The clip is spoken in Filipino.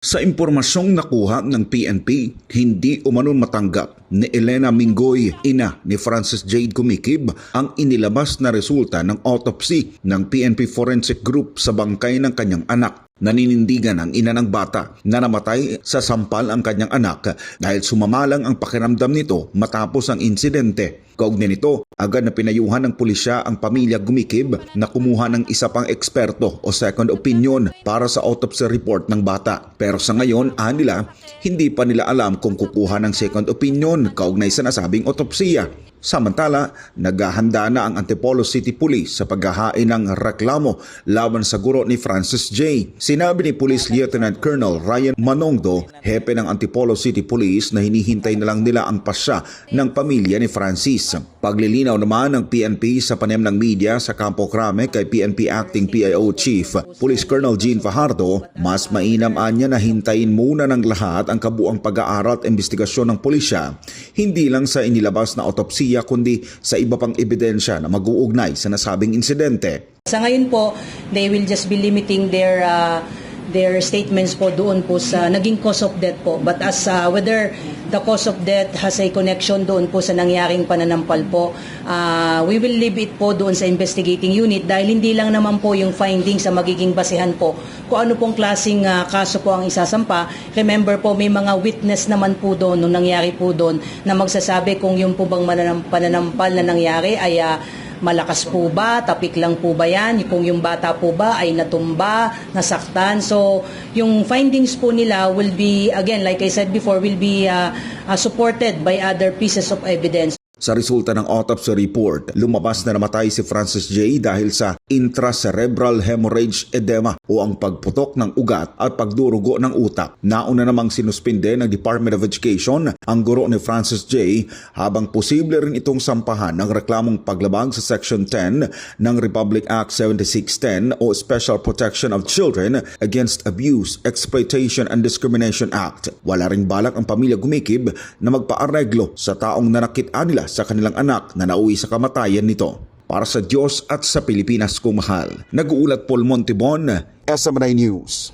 Sa impormasyong nakuha ng PNP, hindi umanon matanggap ni Elena Mingoy, ina ni Francis Jade Kumikib, ang inilabas na resulta ng autopsy ng PNP Forensic Group sa bangkay ng kanyang anak. Naninindigan ang ina ng bata na namatay sa sampal ang kanyang anak dahil sumamalang ang pakiramdam nito matapos ang insidente. Kaugnay nito, agad na pinayuhan ng pulisya ang pamilya Gumikib na kumuha ng isa pang eksperto o second opinion para sa autopsy report ng bata. Pero sa ngayon, anila, hindi pa nila alam kung kukuha ng second opinion kaugnay sa nasabing otopsiya. Samantala, naghahanda na ang Antipolo City Police sa paghahain ng reklamo laban sa guro ni Francis J. Sinabi ni Police Lieutenant Colonel Ryan Manongdo, hepe ng Antipolo City Police na hinihintay na lang nila ang pasya ng pamilya ni Francis. Paglilinaw naman ng PNP sa panem ng media sa Campo Crame kay PNP Acting PIO Chief Police Colonel Gene Fajardo, mas mainam anya na hintayin muna ng lahat ang kabuang pag-aaral at investigasyon ng pulisya, hindi lang sa inilabas na autopsiya kundi sa iba pang ebidensya na mag-uugnay sa nasabing insidente. Sa ngayon po, they will just be limiting their uh, their statements po doon po sa naging cause of death po. But as uh, whether the cause of death has a connection doon po sa nangyaring pananampal po, uh, we will leave it po doon sa investigating unit dahil hindi lang naman po yung findings sa magiging basihan po kung ano pong klaseng uh, kaso po ang isasampa. Remember po, may mga witness naman po doon nung nangyari po doon na magsasabi kung yung po bang pananampal na nangyari ay uh, malakas po ba, tapik lang po ba yan, kung yung bata po ba ay natumba, nasaktan. So, yung findings po nila will be, again, like I said before, will be uh, uh, supported by other pieces of evidence. Sa resulta ng autopsy report, lumabas na namatay si Francis J. dahil sa intracerebral hemorrhage edema o ang pagputok ng ugat at pagdurugo ng utak. Nauna namang sinuspinde ng Department of Education ang guro ni Francis J. habang posible rin itong sampahan ng reklamong paglabag sa Section 10 ng Republic Act 7610 o Special Protection of Children Against Abuse, Exploitation and Discrimination Act. Wala ring balak ang pamilya gumikib na magpaareglo sa taong nanakit nila sa kanilang anak na nauwi sa kamatayan nito. Para sa Diyos at sa Pilipinas kung mahal. Nag-uulat Paul Montibon, SMNI News.